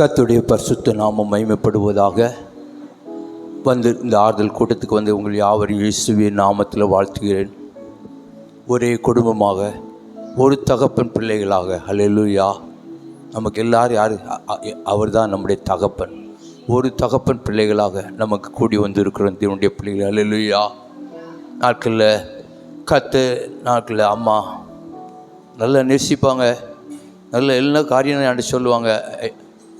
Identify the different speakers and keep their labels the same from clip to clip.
Speaker 1: கத்துடைய பரிசுத்த நாமம் மகிமைப்படுவதாக வந்து இந்த ஆறுதல் கூட்டத்துக்கு வந்து உங்கள் யாவரையும் இயேசுவின் நாமத்தில் வாழ்த்துகிறேன். ஒரே குடும்பமாக ஒரு தகப்பன் பிள்ளைகளாக ஹalleluya நமக்கு எல்லாரும் யார்? அவர் தான் நம்முடைய தகப்பன். ஒரு தகப்பன் பிள்ளைகளாக நமக்கு கூடி வந்திருக்கிறோம் தேவனுடைய பிள்ளைகள் ஹalleluya நாட்களில் கத்து நாட்களில் அம்மா நல்லா நேசிப்பாங்க. நல்ல எல்லா காரியம் சொல்லுவாங்க.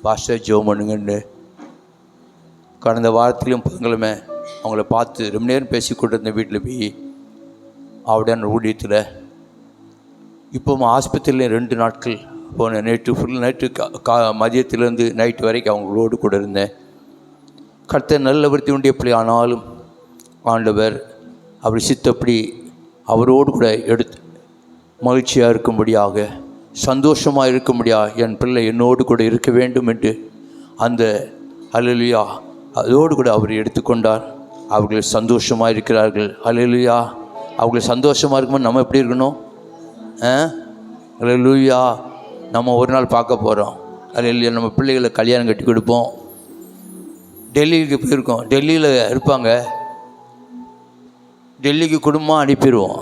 Speaker 1: பாஸ்டர் ஜோ பண்ணுங்கன்னு. கடந்த வாரத்திலையும் புதன்கிழமை அவங்கள பார்த்து ரொம்ப நேரம் பேசி கொண்டிருந்த வீட்டில் போய் அவடன் ஊழியத்தில் இப்போ ஆஸ்பத்திரியில் ரெண்டு நாட்கள் போனேன் நேற்று ஃபுல் நைட்டு கா மதியத்துலேருந்து நைட்டு வரைக்கும் அவங்களோடு கூட இருந்தேன். கர்த்தர் நல்லவர்த்தி உண்டு எப்படி ஆனாலும் ஆண்டவர் அப்படி சித்தப்படி அவரோடு கூட எடுத்து மகிழ்ச்சியாக இருக்கும்படியாக சந்தோஷமாக இருக்க முடியா என் பிள்ளை என்னோடு கூட இருக்க வேண்டும் என்று அந்த அலலியா அதோடு கூட அவர் எடுத்துக்கொண்டார். அவர்கள் சந்தோஷமாக இருக்கிறார்கள் அலலியா அவர்கள் சந்தோஷமாக இருக்கும்போது நம்ம எப்படி இருக்கணும்? ஆ? அலலுயா நம்ம ஒரு நாள் பார்க்க போகிறோம் அலலியா நம்ம பிள்ளைகளை கல்யாணம் கட்டி கொடுப்போம். டெல்லிக்கு போயிருக்கோம். டெல்லியில் இருப்பாங்க. டெல்லிக்கு குடும்பமாக அனுப்பிடுவோம்.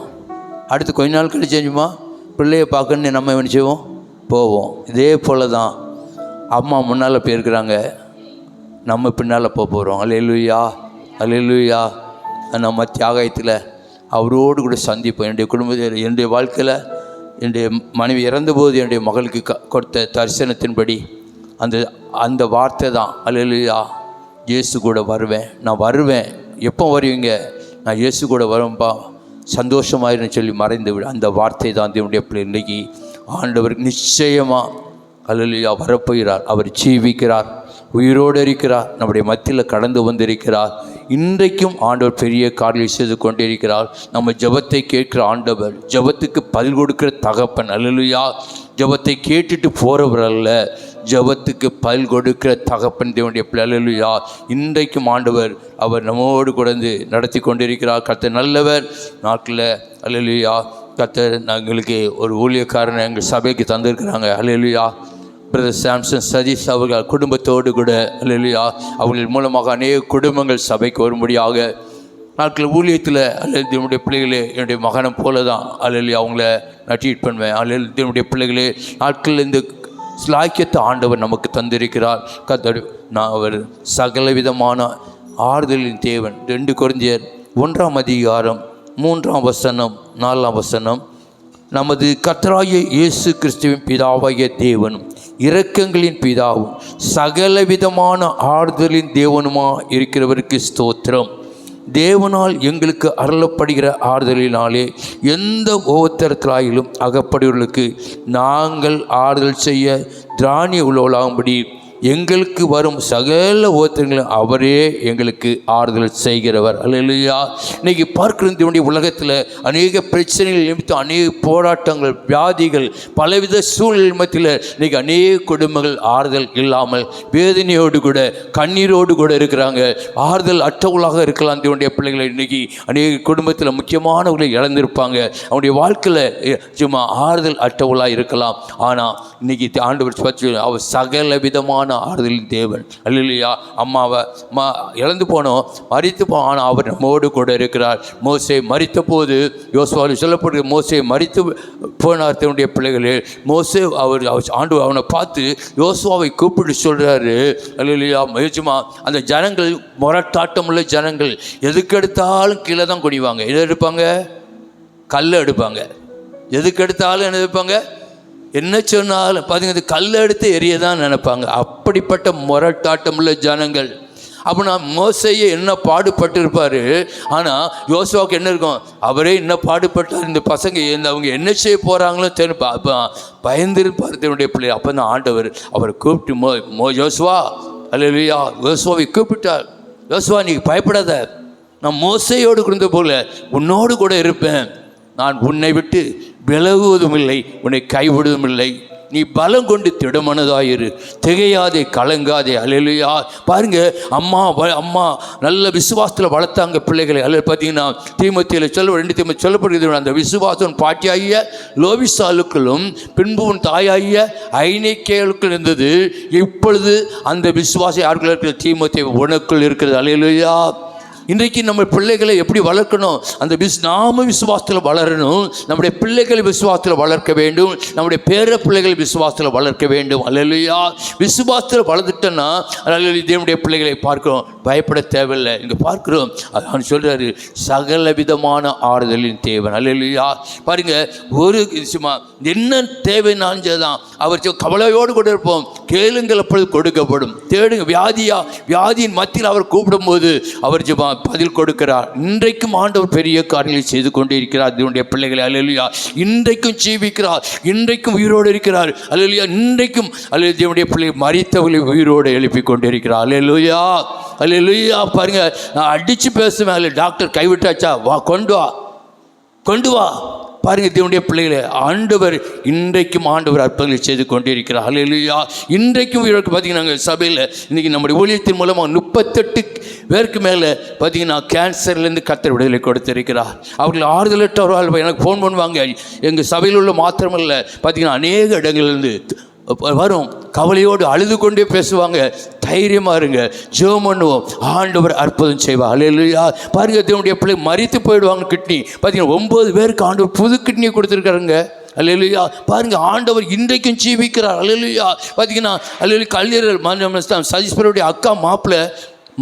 Speaker 1: அடுத்து கொஞ்ச நாள் கழிச்சு செஞ்சுமா பிள்ளைய பார்க்கணுன்னு நம்ம என்ன செய்வோம்? போவோம். இதே போல் தான் அம்மா முன்னால் போயிருக்கிறாங்க. நம்ம பின்னால் போக போகிறோம் அலையலுயா அலையலுயா நம்ம தியாகத்தில் அவரோடு கூட சந்திப்போம். என்னுடைய குடும்பத்தில் என்னுடைய வாழ்க்கையில் என்னுடைய மனைவி இறந்தபோது என்னுடைய மகளுக்கு க கொடுத்த தரிசனத்தின்படி அந்த அந்த வார்த்தை தான். அலையலுயா இயேசு கூட வருவேன். நான் வருவேன். எப்போ வருவீங்க? நான் இயேசு கூட வருவேன்ப்பா. சந்தோஷமாயிருன்னு சொல்லி மறைந்து விட. அந்த வார்த்தை தான் தேவனுடைய பிள்ளை இன்னைக்கு ஆண்டவர் நிச்சயமாக அல்லா வரப்போகிறார். அவர் ஜீவிக்கிறார் உயிரோடு இருக்கிறார் நம்முடைய மத்தியில் கடந்து வந்திருக்கிறார். இன்றைக்கும் ஆண்டவர் பெரிய காரியம் செய்து கொண்டிருக்கிறார். நம்ம ஜெபத்தை கேட்கிற ஆண்டவர் ஜெபத்துக்கு பதில் கொடுக்கிற தகப்பன் அல்லலுயா ஜெபத்தை கேட்டுட்டு போகிறவர் அல்ல. ஜபத்துக்கு பல் கொடுக்கிற தகப்பன் தேவனுடைய பிள்ளையா இன்றைக்கும் ஆண்டவர் அவர் நம்மோடு கொடுந்து நடத்தி கொண்டிருக்கிறார். கர்த்தர் நல்லவர். நாட்டில் அலலுயா கர்த்தர் எங்களுக்கு ஒரு ஊழியக்காரனை எங்கள் சபைக்கு தந்திருக்கிறாங்க. அலலுயா பிரதர் சாம்சன் சதீஷ் அவர்கள் குடும்பத்தோடு கூட அலையிலுயா அவர்கள் மூலமாக அநேக குடும்பங்கள் சபைக்கு வரும்படியாக நாட்கள் ஊழியத்தில் அல்லது என்னுடைய பிள்ளைகளே என்னுடைய மகனை போல தான் அல்லது அவங்கள நான் ட்ரீட் பண்ணுவேன். அல்லது என்னுடைய பிள்ளைகளே நாட்கள் இந்த ஸ்லாக்கியத்தை ஆண்டவர் நமக்கு தந்திருக்கிறார். கத்தடு நான் அவர் சகலவிதமான ஆறுதலின் தேவன். ரெண்டு குறைஞ்சர் ஒன்றாம் அதிகாரம் மூன்றாம் வசனம் நாலாம் வசனம். நமது கத்தராய இயேசு கிறிஸ்துவின் பிதாவாகிய தேவனும் இரக்கங்களின் பிதாவும் சகலவிதமான ஆறுதலின் தேவனுமா இருக்கிறவருக்கு ஸ்தோத்திரம். தேவனால் எங்களுக்கு அருளப்படுகிற ஆறுதலினாலே எந்த உபத்திரத்திலாயிலும் அகப்படுவர்களுக்கு நாங்கள் ஆறுதல் செய்ய திராணிய உள்ளவளாகும்படி எங்களுக்கு வரும் சகல ஓத்திரங்களும் அவரே எங்களுக்கு ஆறுதல் செய்கிறவர். அல்லையா இன்னைக்கு பார்க்கிறதுடைய உலகத்தில் அநேக பிரச்சனைகள் நிமித்தம் அநேக போராட்டங்கள் வியாதிகள் பலவித சூழ்நிலை மத்தியில் இன்னைக்கு அநேக குடும்பங்கள் ஆறுதல் இல்லாமல் வேதனையோடு கூட கண்ணீரோடு கூட இருக்கிறாங்க. ஆறுதல் அற்றவர்களாக இருக்கலாம் தேவனுடைய பிள்ளைகளை. இன்னைக்கு அநேக குடும்பத்தில் முக்கியமானவர்களை இழந்திருப்பாங்க. அவனுடைய வாழ்க்கையில் சும்மா ஆறுதல் அற்றவர்களாக இருக்கலாம். ஆனால் இன்னைக்கு ஆண்டு அவர் சகல விதமான ஆறுதலின் தேவன். அல்லா அம்மாவை மா இழந்து போனோம் மறித்து போ ஆனால் அவர் நம்மோடு கூட இருக்கிறார். மோசே மறித்த போது யோசுவாவில் சொல்லப்படுகிற மோசே மறித்து போனார் தன்னுடைய பிள்ளைகளே. மோசே அவர் அவர் ஆண்டு அவனை பார்த்து யோசுவாவை கூப்பிட்டு சொல்கிறாரு அல்லா முயற்சிமா அந்த ஜனங்கள் முரட்டாட்டமுள்ள ஜனங்கள் எதுக்கெடுத்தாலும் கீழே தான் குடிவாங்க எதை எடுப்பாங்க? கல்லை எடுப்பாங்க. எதுக்கு எடுத்தாலும் என்ன எடுப்பாங்க? என்ன சொன்னாலும் பார்த்தீங்கன்னா இது எடுத்து எரிய தான் நினைப்பாங்க. அப்படிப்பட்ட முரட்டாட்டமுள்ள ஜனங்கள். அப்போ நான் மோசையை என்ன பாடுபட்டிருப்பார்? ஆனால் யோசுவாவுக்கு என்ன இருக்கும்? அவரே என்ன பாடுபட்டார்? இந்த பசங்க இந்த அவங்க என்ன செய்ய போகிறாங்களோ தெரியும் அப்போ பயந்திருப்பார் தன்னுடைய பிள்ளை அப்போ தான் ஆண்டவர் அவரை கூப்பிட்டு மோ மோ யோசுவா அல்லையா யோசுவாவை கூப்பிட்டார். யோசுவா நீ பயப்படாத. நான் மோசையோடு இருந்த போல உன்னோடு கூட இருப்பேன். நான் உன்னை விட்டு விலகுவதும் இல்லை உன்னை கைவிடுவதும் இல்லை நீ பலம் கொண்டு திடமனதாயிரு. திகையாதே கலங்காதே அலையிலையா. பாருங்க அம்மா வ- அம்மா நல்ல விசுவாசத்தில் வளர்த்தாங்க பிள்ளைகளை. அல்ல பார்த்தீங்கன்னா தீமத்தியில் சொல்ல ரெண்டு தீம சொல்லப்படுகிறது. அந்த விசுவாசம் பாட்டியாகிய லோவிசாலுக்களும் பின்பு உன் தாயாகிய ஐநேக்கேலுக்குள் இருந்தது. இப்பொழுது அந்த விசுவாசம் யாருக்குள்ள இருக்கிற தீமத்தை உனக்குள் இருக்கிறது. அலையிலையா. இன்றைக்கு நம்ம பிள்ளைகளை எப்படி வளர்க்கணும்? அந்த விஸ் நாம விசுவாசத்தில் வளரணும். நம்முடைய பிள்ளைகளை விசுவாசத்தில் வளர்க்க வேண்டும். நம்முடைய பேர பிள்ளைகளை விசுவாசத்தில் வளர்க்க வேண்டும். அல்லையா விசுவாசத்தில் வளர்ந்துட்டோன்னா அல்லது தேவனுடைய பிள்ளைகளை பார்க்கிறோம். பயப்பட தேவையில்லை. இங்கே பார்க்குறோம். அதான் சொல்கிறாரு சகல விதமான ஆறுதலின் தேவன். அல்லையா பாருங்கள் ஒரு விஷயமா என்ன தேவைனாலும் தான் அவர் கவலையோடு கூட இருப்போம். கேளுங்கள் அப்பொழுது கொடுக்கப்படும். தேடுங்க வியாதியா வியாதியின் மத்தியில் அவர் கூப்பிடும்போது அவர் ஜெபம் பதில் கொடுக்கிறார். இன்றைக்கும் ஆண்டவர் பெரிய காரியங்களை செய்து கொண்டு இருக்கிறார் இதனுடைய பிள்ளைகளை அலலியா இன்றைக்கும் ஜீவிக்கிறார். இன்றைக்கும் உயிரோடு இருக்கிறார். அலலியா இன்றைக்கும் அல்லது தேவனுடைய பிள்ளை மறித்தவர்களை உயிரோடு எழுப்பி கொண்டு இருக்கிறார் அலலுயா அல்லா பாருங்க நான் அடித்து பேசுவேன். அல்ல டாக்டர் கைவிட்டாச்சா? வா கொண்டு வா. கொண்டு வா. பாருங்க தேவனுடைய பிள்ளைகளை ஆண்டவர் இன்றைக்கும் ஆண்டவர் அற்புதங்களை செய்து கொண்டே இருக்கிறார் இன்றைக்கும் இவருக்கு பார்த்தீங்கன்னா சபையில் இன்றைக்கி நம்முடைய ஊழியத்தின் மூலமாக முப்பத்தெட்டு பேருக்கு மேலே பார்த்தீங்கன்னா கேன்சர்லேருந்து கத்தர் விடுதலை கொடுத்திருக்கிறார். அவர்கள் ஆறுதலற்றவர்கள் எனக்கு ஃபோன் பண்ணுவாங்க. எங்கள் சபையில் உள்ள மாத்திரமல்ல பார்த்தீங்கன்னா அநேக இடங்கள்லேருந்து வரும். கவலையோடு அழுது கொண்டே பேசுவாங்க. தைரியமாக இருங்க. ஜெபம் பண்ணுவோம். ஆண்டவர் அற்புதம் செய்வார். அல்லேலூயா பாருங்க தேவனுடைய பிள்ளை மறித்து போயிடுவாங்க கிட்னி. பார்த்தீங்கன்னா ஒம்பது பேருக்கு ஆண்டவர் புது கிட்னியை கொடுத்துருக்காருங்க. அல்லேலூயா பாருங்க ஆண்டவர் இன்றைக்கும் ஜீவிக்கிறார். அல்லேலூயா பார்த்தீங்கன்னா அல்லேலூயா கல்லீரல் சதீஸ்வருடைய அக்கா மாப்பிள்ளை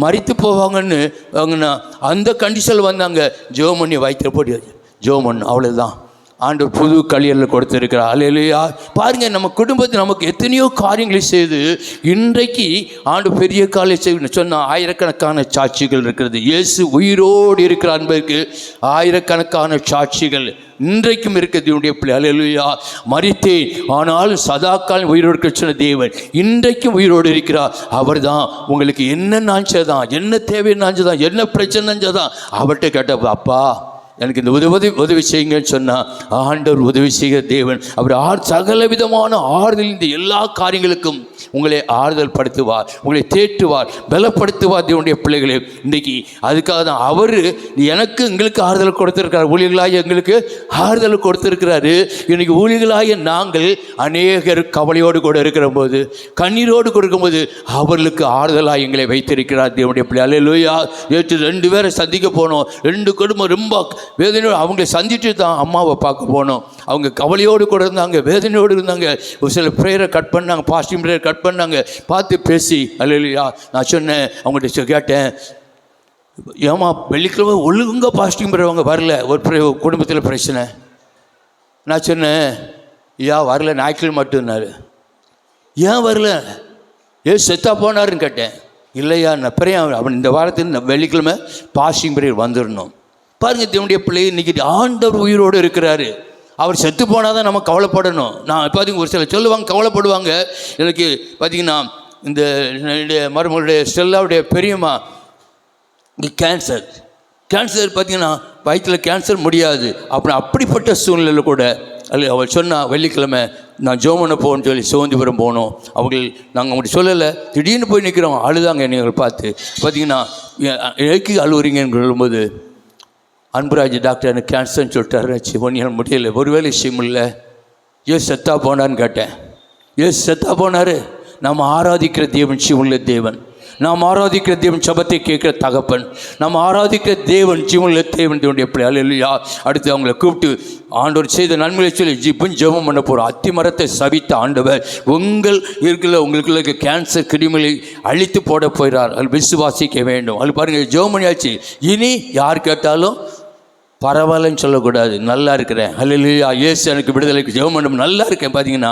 Speaker 1: மறித்து போவாங்கன்னு அவங்க அந்த கண்டிஷனில் வந்தாங்க. ஜெபம் பண்ணி வயிற்று போட்டு ஜெபம் பண்ணு. அவ்வளோதான் ஆண்டு புது களியலில் கொடுத்துருக்கிறார். அல்லையா பாருங்க நம்ம குடும்பத்தில் நமக்கு எத்தனையோ காரியங்களை செய்து இன்றைக்கு ஆண்டு பெரிய காலை செய்யணும் சொன்ன ஆயிரக்கணக்கான சாட்சிகள் இருக்கிறது. இயேசு உயிரோடு இருக்கிற அன்பருக்கு ஆயிரக்கணக்கான சாட்சிகள் இன்றைக்கும் இருக்கிறது என்னுடைய பிள்ளை. அல்லையா மறித்தேன் ஆனால் காலம் உயிரோடு இருக்க சொன்ன தேவன் இன்றைக்கும் உயிரோடு இருக்கிறார். அவர்தான் உங்களுக்கு என்ன நாஞ்சதான் என்ன தேவை நாஞ்சதான் என்ன பிரச்சனை தான் அவர்கிட்ட கேட்ட அப்பா எனக்கு இந்த உதவி உதவி செய்யுங்கன்னு சொன்னால் ஆண்டவர் உதவி செய்கிற தேவன் அவர் ஆர் சகல விதமான ஆறுதல் இந்த எல்லா காரியங்களுக்கும் உங்களை ஆறுதல் படுத்துவார் உங்களை தேற்றுவார் பலப்படுத்துவார் தேவனுடைய பிள்ளைகளே. இன்றைக்கி அதுக்காக தான் அவர் எனக்கு எங்களுக்கு ஆறுதல் கொடுத்துருக்கார் ஊழியர்களாக எங்களுக்கு ஆறுதல் கொடுத்துருக்கிறாரு. இன்னைக்கு ஊழியர்களாக நாங்கள் அநேகர் கவலையோடு கூட இருக்கிற போது கண்ணீரோடு கொடுக்கும்போது அவர்களுக்கு ஆறுதலாக எங்களை வைத்திருக்கிறார் தேவனுடைய பிள்ளை அல்லையா நேற்று ரெண்டு பேரை சந்திக்க போனோம். ரெண்டு குடும்பம் ரொம்ப வேதனையோடு அவங்களை சந்தித்து தான் அம்மாவை பார்க்க போனோம். அவங்க கவலையோடு கூட இருந்தாங்க வேதனையோடு இருந்தாங்க. ஒரு சில ப்ரேயரை கட் பண்ணாங்க பாசிட்டிவ் ப்ரேயர் கட் பண்ணாங்க. பார்த்து பேசி அல்லையா நான் சொன்னேன் அவங்கள்ட்ட கேட்டேன். ஏமா வெள்ளிக்கிழமை ஒழுங்காக பாசிட்டிவ் ப்ரேயர் வரல. ஒரு ப்ரே- குடும்பத்தில் பிரச்சனை. நான் சொன்னேன் ஐயா வரல ஞாயிற்றுக்கிழமை மட்டும்னாரு. ஏன் வரல? ஏ செத்தா போனாருன்னு கேட்டேன். இல்லையா நான் பிறையா அவன் இந்த வாரத்தில் வெள்ளிக்கிழமை பாசிங் பிரேயர் வந்துடணும் பாருங்க தேவனுடைய பிள்ளை இன்னைக்கு ஆண்டவர் உயிரோடு இருக்கிறாரு. அவர் செத்து போனால் தான் நம்ம கவலைப்படணும். நான் பார்த்தீங்க ஒரு சில சொல்லுவாங்க கவலைப்படுவாங்க. எனக்கு பார்த்தீங்கன்னா இந்த என்னுடைய மருமகளுடைய ஸ்டெல்லாவுடைய பெரியம்மா கேன்சர் கேன்சர் பார்த்தீங்கன்னா வயிற்றில் கேன்சர் முடியாது. அப்புறம் அப்படிப்பட்ட சூழ்நிலையில் கூட அல்ல அவள் சொன்னால் வெள்ளிக்கிழமை நான் ஜோமனை போகணும்னு சொல்லி சிவந்திபுரம் போனோம் அவர்கள் நாங்கள் அவங்கள்ட்ட சொல்லலை. திடீர்னு போய் நிற்கிறோம் அழுதாங்க என்னை பார்த்து. பார்த்தீங்கன்னா எதுக்கு அழுவுறீங்கன்னு சொல்லும்போது அன்புராஜ் டாக்டர் எனக்கு கேன்சர்னு சொல்லிட்டாரு. சிவனியால் முடியல. ஒருவேளை விஷயம் இல்லை. ஏன் செத்தா போனான்னு கேட்டேன். ஏன் செத்தா போனார். நாம் ஆராதிக்கிற தேவன் சிவனுள்ள தேவன். நாம் ஆராதிக்கிற தேவன் சபத்தை கேட்குற தகப்பன். நாம் ஆராதிக்கிற தேவன் ஜீவனுள்ள தேவன் தேவனுடைய பிள்ளை இல்லையா அடுத்து அவங்கள கூப்பிட்டு ஆண்டவர் செய்த நன்மையை சொல்லி ஜிப்பும் ஜெபம் பண்ண போகிறோம் அத்தி மரத்தை சபித்த ஆண்டவர் உங்கள் இருக்கிற உங்களுக்குள்ள கேன்சர் கிருமிகளை அழித்து போட போகிறார். அது விசுவாசிக்க வேண்டும். அது பாருங்கள் ஜெபம் பண்ணியாச்சு. இனி யார் கேட்டாலும் பரவாயில்லன்னு சொல்லக்கூடாது. நல்லா இருக்கிறேன். ஹலிலியா இயேசு எனக்கு விடுதலைக்கு ஜெபம் பண்ண நல்லா இருக்கேன். பார்த்தீங்கன்னா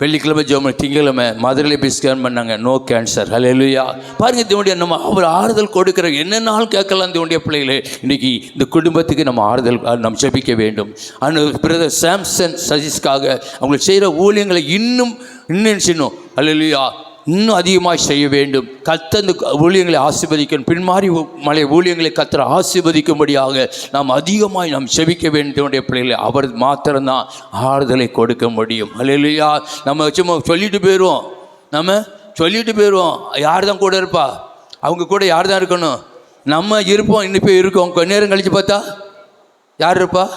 Speaker 1: வெள்ளிக்கிழமை ஜெபம் திங்கக்கிழமை மதுரையில் போய் ஸ்கேன் பண்ணாங்க. நோ கேன்சர் ஹalleluya பாருங்க தேவனுடைய நம்ம அவர் ஆறுதல் கொடுக்குற என்னன்னாலும் கேட்கலாம் தேவனுடைய பிள்ளைகளே. இன்னைக்கு இந்த குடும்பத்துக்கு நம்ம ஆறுதல் நம்ம ஜெபிக்க வேண்டும். அந்த பிரதர் சாம்சன் சஜிஸ்க்காக அவங்க செய்கிற ஊழியங்களை இன்னும் இன்னும் செய்யணும். ஹalleluya இன்னும் அதிகமாக செய்ய வேண்டும். கத்த ஊழியங்களை ஆசிர்வதிக்கணும். பின்மாறி மலை ஊழியங்களை கத்தர ஆசிர்வதிக்கும்படியாக நாம் அதிகமாக நாம் செபிக்க வேண்டிய பிள்ளைகளை அவர் மாத்திரம்தான் ஆறுதலை கொடுக்க முடியும். அல்லையா நம்ம சும்மா சொல்லிட்டு போயிடுவோம். நம்ம சொல்லிட்டு போயிடுவோம். யார் தான் கூட இருப்பா? அவங்க கூட யார் தான் இருக்கணும்? நம்ம இருப்போம் இன்னும் போய் இருக்கோம். கொஞ்ச நேரம் கழித்து பார்த்தா யார் இருப்பா?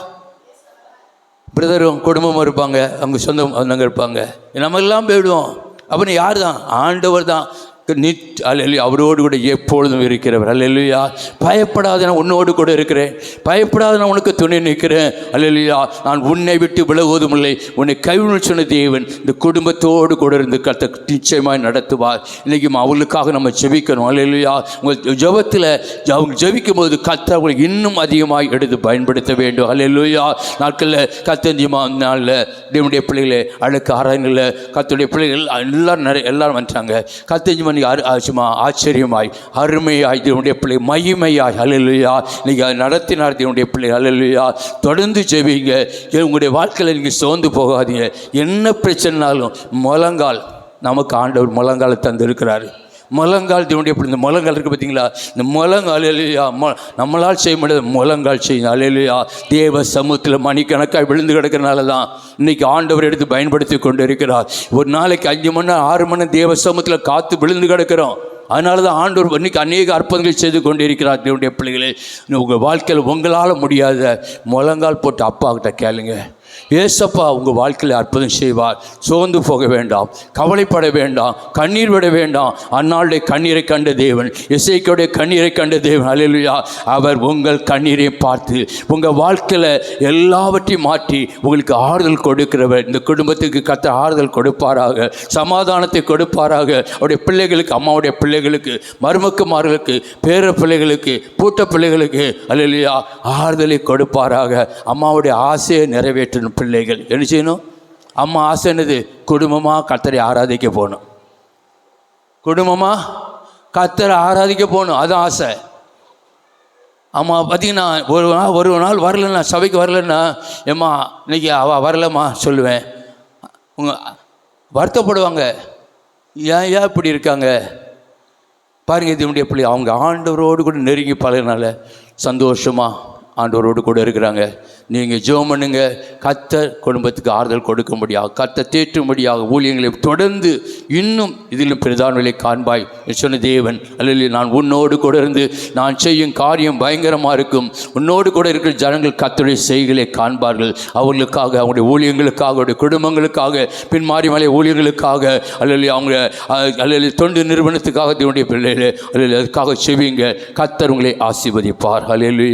Speaker 1: பிரதரும் குடும்பமும் இருப்பாங்க. அவங்க சொந்தம் அவங்க இருப்பாங்க. நம்ம எல்லாம் போயிடுவோம். அப்படின்னு யார் தான் ஆண்டவர் தான் நித் அல்ல அவரோடு கூட எப்பொழுதும் இருக்கிறவர். அல்லையா பயப்படாத நான் உன்னோடு கூட இருக்கிறேன். பயப்படாத நான் உனக்கு துணை நிற்கிறேன். அல்லையா நான் உன்னை விட்டு விலகுவதும் இல்லை. உன்னை கைவிழ சொன்ன தேவன் இந்த குடும்பத்தோடு கூட இருந்து கத்த நிச்சயமாக நடத்துவார். இன்றைக்கி அவங்களுக்காக நம்ம ஜெபிக்கணும். அல்லையா உங்கள் ஜெபத்தில் அவங்க ஜெபிக்கும் போது கத்த அவங்களை இன்னும் அதிகமாக எடுத்து பயன்படுத்த வேண்டும். அல்லையா நாட்களில் கத்தஞ்சிமா நாளில் தேவனுடைய பிள்ளைகளை அழுக்கு ஆராயங்களில் கத்துடைய பிள்ளைகள் எல்லாரும் நிறைய எல்லாரும் வந்துட்டாங்க. கத்தஞ்சிமா மணி அரு சும்மா ஆச்சரியமாய் அருமையாய் தேவனுடைய பிள்ளை மகிமையாய் அலையிலையா நீங்கள் நடத்தினார் தேவனுடைய பிள்ளை அலையிலையா தொடர்ந்து ஜெபிங்க. உங்களுடைய வாழ்க்கையில் நீங்கள் சோர்ந்து போகாதீங்க. என்ன பிரச்சனைனாலும் முழங்கால் நமக்கு ஆண்டவர் முழங்காலை தந்திருக்கிறாரு. முழங்கால் தேவனுடைய பிள்ளை இந்த முழங்கால் இருக்குது பார்த்தீங்களா? இந்த முழங்கால் இல்லையா நம்மளால் செய்ய முடியாது முழங்கால் செய்யும் அலையிலையா தேவ சமூகத்தில் மணிக்கணக்காக விழுந்து கிடக்கிறனால தான் இன்றைக்கி ஆண்டவர் எடுத்து பயன்படுத்தி கொண்டு இருக்கிறார் ஒரு நாளைக்கு அஞ்சு மணி நேரம் ஆறு மணி நேரம் தேவ சமூகத்தில் காற்று விழுந்து கிடக்கிறோம். அதனால தான் ஆண்டவர் இன்னைக்கு அநேக அற்புதங்கள் செய்து கொண்டு இருக்கிறார் தேவனுடைய பிள்ளைகளே. உங்கள் வாழ்க்கையில் உங்களால் முடியாத முழங்கால் போட்டு அப்பா கிட்ட கேளுங்க. ஏசப்பா உங்கள் வாழ்க்கையில் அற்புதம் செய்வார். சோர்ந்து போக வேண்டாம். கவலைப்பட வேண்டாம். கண்ணீர் விட வேண்டாம். அந்நாளுடைய கண்ணீரை கண்ட தேவன் இசைக்கோடைய கண்ணீரை கண்ட தேவன். அல்லேலூயா அவர் உங்கள் கண்ணீரை பார்த்து உங்கள் வாழ்க்கையில் எல்லாவற்றையும் மாற்றி உங்களுக்கு ஆறுதல் கொடுக்கிறவர். இந்த குடும்பத்துக்கு கத்த ஆறுதல் கொடுப்பாராக. சமாதானத்தை கொடுப்பாராக. அவருடைய பிள்ளைகளுக்கு அம்மாவுடைய பிள்ளைகளுக்கு மருமக்குமார்களுக்கு பேர பிள்ளைகளுக்கு பூட்ட பிள்ளைகளுக்கு அல்லையா ஆறுதலை கொடுப்பாராக. அம்மாவுடைய ஆசையை நிறைவேற்றணும் பிள்ளைகள். என்ன செய்யணும்? அம்மா ஆசை என்னது? குடும்பமாக கத்தரை ஆராதிக்க போகணும். குடும்பமாக கத்தரை ஆராதிக்க போகணும். அது ஆசை. அம்மா பார்த்தீங்கன்னா ஒரு நாள் ஒரு நாள் வரலன்னா சபைக்கு வரலன்னா ஏம்மா இன்னைக்கு அவள் வரலம்மா சொல்லுவேன். உங்கள் வருத்தப்படுவாங்க. ஏன் ஏன் இப்படி இருக்காங்க? பாருங்க இதனுடைய பிள்ளை. அவங்க ஆண்டவரோடு கூட நெருங்கி பழகினால சந்தோஷமாக ஆண்டவரோடு கூட இருக்கிறாங்க. நீங்கள் ஜோம் பண்ணுங்க. கத்த குடும்பத்துக்கு ஆறுதல் கொடுக்கும்படியாக கத்த தேற்றும்படியாக ஊழியங்களை தொடர்ந்து இன்னும் இதிலும் பிரதானங்களை காண்பாய். சொன்ன தேவன் அல்லது நான் உன்னோடு கூட இருந்து நான் செய்யும் காரியம் பயங்கரமாக இருக்கும். உன்னோடு கூட இருக்கிற ஜனங்கள் கத்துடைய செய்களை காண்பார்கள். அவர்களுக்காக அவங்களுடைய ஊழியங்களுக்காக அவருடைய குடும்பங்களுக்காக பின்மாறி மலை ஊழியர்களுக்காக அல்லது அவங்க அல்லது தொண்டு நிறுவனத்துக்காக தேவனுடைய பிள்ளைகள் அல்லது அதுக்காக செவிங்க கத்தர் உங்களை ஆசீர்வதிப்பார். அல்லது